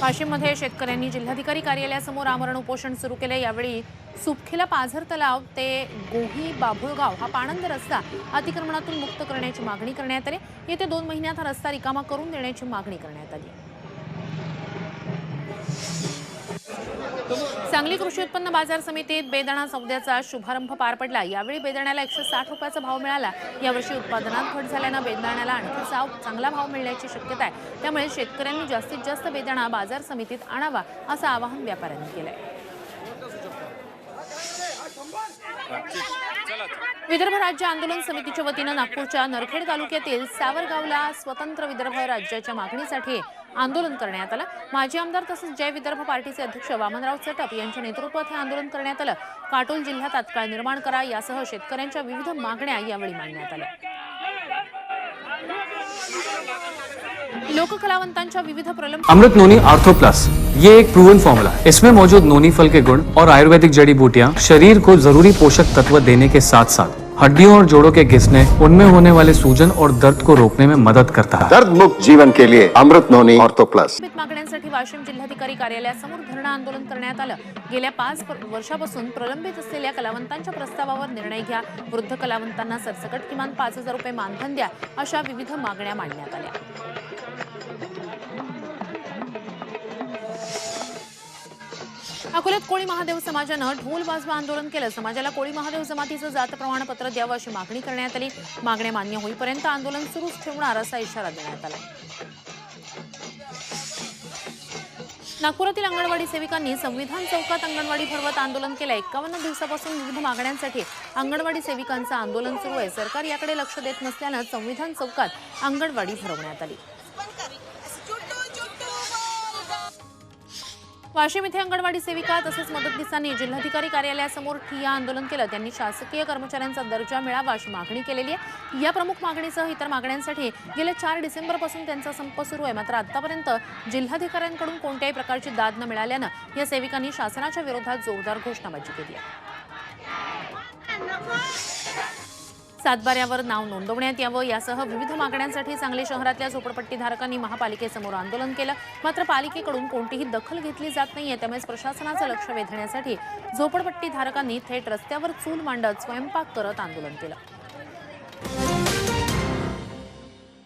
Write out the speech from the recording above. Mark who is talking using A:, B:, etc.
A: वाशिममध्ये शेतकऱ्यांनी जिल्हाधिकारी कार्यालयासमोर आमरण उपोषण सुरू केले. यावेळी सुपखेला पाझर तलाव ते गोही बाभुळगाव हा पाणंद रस्ता अतिक्रमणातून मुक्त करण्याची मागणी करण्यात आली. येत्या दोन महिन्यात हा रस्ता रिकामा करून देण्याची मागणी करण्यात आली. सांगली कृषी उत्पन्न बाजार समितीत बेदाणा सौद्याचा शुभारंभ पार पडला. यावेळी बेदाण्याला एकशे साठ रुपयाचा भाव मिळाला. यावर्षी उत्पादनात घट झाल्यानं बेदाण्याला आणखी साव चांगला भाव मिळण्याची शक्यता आहे. त्यामुळे शेतकऱ्यांनी जास्तीत जास्त बेदाणा बाजार समितीत आणावा असं आवाहन व्यापाऱ्यांनी केलंय. विदर्भ राज्य आंदोलन समितीच्या वतीनं नागपूरच्या नरखेड तालुक्यातील सावरगावला स्वतंत्र विदर्भ राज्याच्या मागणीसाठी आंदोलन करण्यात आलं. माजी आमदार तसंच जय विदर्भ पार्टीचे अध्यक्ष वामनराव चटप यांच्या नेतृत्वात हे आंदोलन करण्यात आलं. काटोल जिल्ह्यात तात्काळ निर्माण करा यासह शेतकऱ्यांच्या विविध मागण्या यावेळी मांडण्यात आल्या. लोककलावंतांच्या विविध प्रलंब
B: अमृत नोनी आर्थो प्लस ये एक प्रूवन फॉर्मूला है इसमें मौजूद नोनी फल के गुण और आयुर्वेदिक जड़ी बूटियाँ शरीर को जरूरी पोषक तत्व देने के साथ साथ हड्डियों और जोड़ों के घिसने उनमें होने वाले सूजन और दर्द को रोकने में मदद करता है।
C: दर्द मुक्त जीवन के लिए अमृत नोनी ऑर्थो प्लस।
A: प्रलंबित मागण्यांसाठी वाशिम जिल्हाधिकारी कार्यालयासमोर धरणं आंदोलन करण्यात आलं. गेल्या पाच वर्षापासून प्रलंबित असलेल्या कलावंतांच्या प्रस्तावावर निर्णय घ्या. वृद्ध कलावंतांना सरसकट किमान पाच हजार रुपये मानधन द्या अशा विविध मागण्या मांडण्यात आल्या. अकोल्यात कोळी महादेव समाजानं ढोल वाजवा आंदोलन केलं. समाजाला कोळी महादेव जमातीचं जात प्रमाणपत्र द्यावं अशी मागणी करण्यात आली. मागण्या मान्य होईपर्यंत आंदोलन सुरूच ठेवणार असा इशारा देण्यात आला. नागपुरातील अंगणवाडी सेविकांनी संविधान चौकात अंगणवाडी भरवत आंदोलन केलं. एक्कावन्न दिवसापासून विविध मागण्यांसाठी अंगणवाडी सेविकांचं आंदोलन सुरू आहे. सरकार याकडे लक्ष देत नसल्यानं संविधान चौकात अंगणवाडी भरवण्यात आली. वाशिम इथे अंगणवाडी सेविका तसेच मदतनीसांनी जिल्हाधिकारी कार्यालयासमोर ठिया आंदोलन केलं. त्यांनी शासकीय कर्मचाऱ्यांचा दर्जा मिळावा अशी मागणी केलेली आहे. या प्रमुख मागणीसह इतर मागण्यांसाठी गेल्या चार डिसेंबरपासून त्यांचा संप सुरू आहे. मात्र आतापर्यंत जिल्हाधिकाऱ्यांकडून कोणत्याही प्रकारची दाद न मिळाल्यानं या सेविकांनी शासनाच्या विरोधात जोरदार घोषणाबाजी केली आहे. सातबाऱ्यावर नाव नोंदवण्यात यावं यासह विविध मागण्यांसाठी सांगली शहरातल्या झोपडपट्टीधारकांनी महापालिकेसमोर आंदोलन केलं. मात्र पालिकेकडून कोणतीही दखल घेतली जात नाहीये त्यामुळे प्रशासनाचं लक्ष वेधण्यासाठी झोपडपट्टीधारकांनी थेट रस्त्यावर चूल मांडत स्वयंपाक करत आंदोलन केलं.